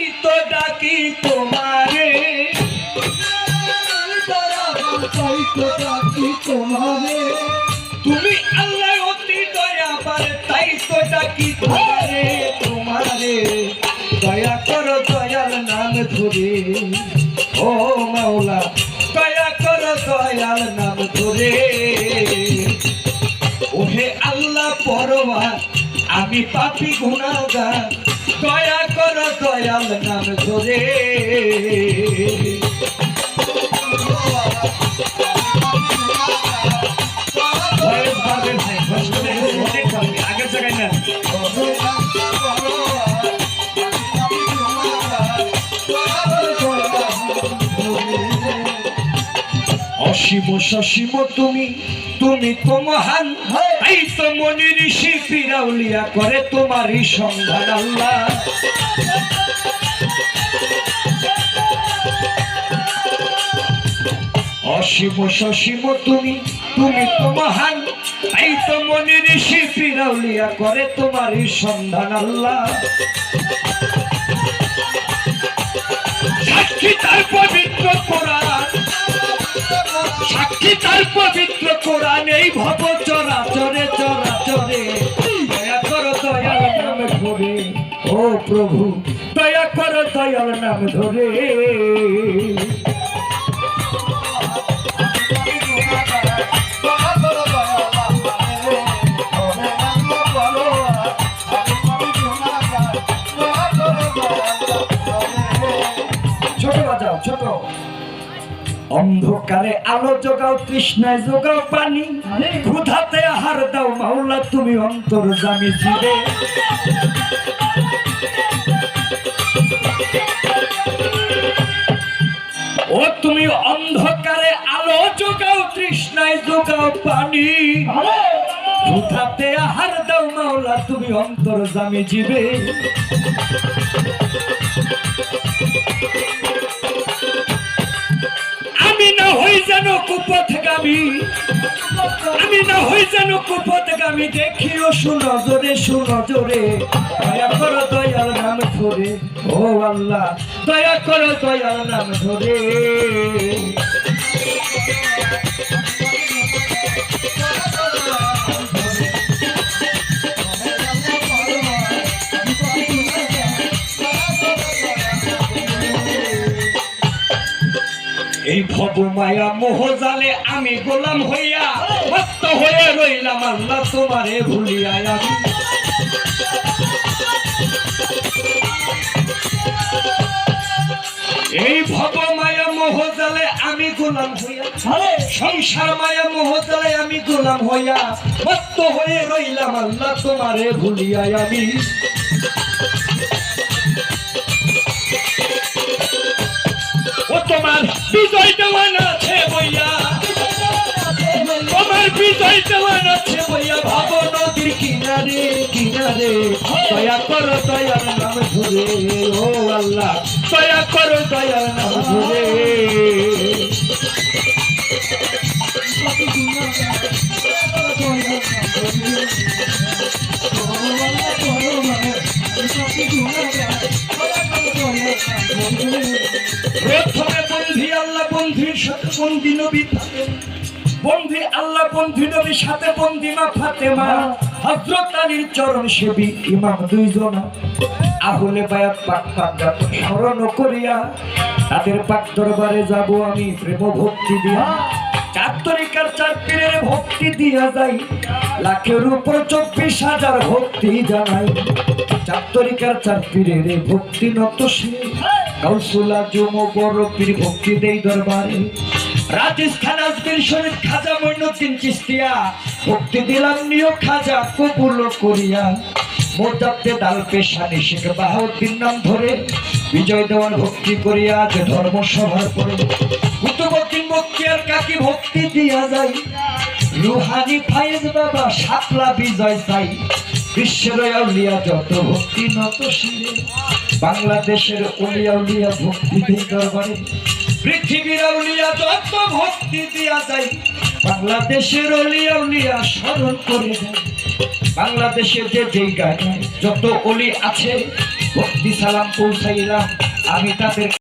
তাই তো ডাকি তোমারে। তুমি আল্লাহ অতি দয়াবার তাই তো ডাকি তোমারে তোমারে। দয়া করো দয়াল নাম ধরে। ও মাওলা, দয়া করো দয়াল নাম ধরে। ওহে আল্লাহ পরওয়ার আমি পাপি গুনাহগার। দয়া দয়াল নাম আগের জায়গায় না অসীম সসীম তুমি তুমি তো মহান এই তো মনি ঋষি পিরাউলিয়া করে তোমারই সন্ধান আল্লাহ অসীম সসীম তুমি তুমি তো মহান। এই তো মনি ঋষি পিরাউলিয়া করে তোমারই সন্ধান আল্লাহ। সাক্ষী তার পবিত্র কোরআন। সাক্ষী তার পবিত্র কোরআন, এই ভব দয়া করো দয়াল নাম ধরে। ও প্রভু, দয়া করো দয়াল নাম ধরে। ছোট। অন্ধকারে আলো জোগাও তৃষ্ণায় জোগাও পানি। ক্ষুধাতে আহার দাও মাওলা তুমি অন্তর জামি ছিলে ও তুমি অন্ধকারে আলো জোগাও তৃষ্ণায় জোগাও পানি। ক্ষুধাতে আহার দাও মাওলা তুমি অন্তর জামি জীবে। হই যেন কুপথগামী আমি। না হই যেন কুপথগামী দেখিও সুনজরে সুনজরে। দয়া করো দয়াল নাম ধরে, ও আল্লাহ। দয়া করো দয়াল নাম ধরে। এই ভব মায়া মোহ জালে আমি গোলাম হইয়া হয়ে রইলাম আল্লাহ তোমারে ভুলিয়া আমি। এই ভব মায়া মোহ জালে আমি গোলাম হইয়া সংসার মায়া মোহ জালে আমি গোলাম হইয়া মস্ত হয়ে রইলাম আল্লাহ তোমারে ভুলিয়া আমি। তোমার বিজয় দেওয়ান আছে বইয়া। তোমার বিজয় দেওয়ান আছে বইয়া। ভাব নদীর কিনারে কিনারে, দয়া করো দয়ার নাম ধরে। ও আল্লাহ, দয়া করো দয়ার নাম ধরে। প্রথমে তাদের পাক দরবারে যাব আমি প্রেম ভক্তি দিয়া। চার তরিকার চার পীরের ভক্তি দিয়া যাই। লাখের উপর চব্বিশ হাজার ভক্তি জানাই। চার তরিকার চার পীরের ভক্তি নত সে। কাউসুলা জম বড় পীর ভক্তি দেই দরবারে রাজস্থান আজমির শরীফ খাজা মইনুদ্দিন চিস্তিয়া, ভক্তি দিলাম নিয় খাজা কবুল করিয়া। মোজাব্দে দাল পেশানি শেখ বাহাউদ্দিন নাম ধরে। বিজয় দেওয়ার ভক্তি করিয়া যে ধর্ম সভার পরে কুতুবুদ্দিন বক্তিয়ার কাকি ভক্তি দিয়া যায় রুহানি ফাইজ বাবা, শাপলা বিজয় চাই। বিশ্বের যত ভক্তি নত শিরে বাংলাদেশের উলিয়া উলিয়া ভক্তি দরবারে পৃথিবীর আউলিয়া যত ভক্তি দিয়া যায় বাংলাদেশের অলিয়া উলিয়া স্মরণ করে দেয়। বাংলাদেশে যে যেই গায়ে যত অলি আছে, ভক্তি সালাম পৌঁছাইলাম, আমি তাদের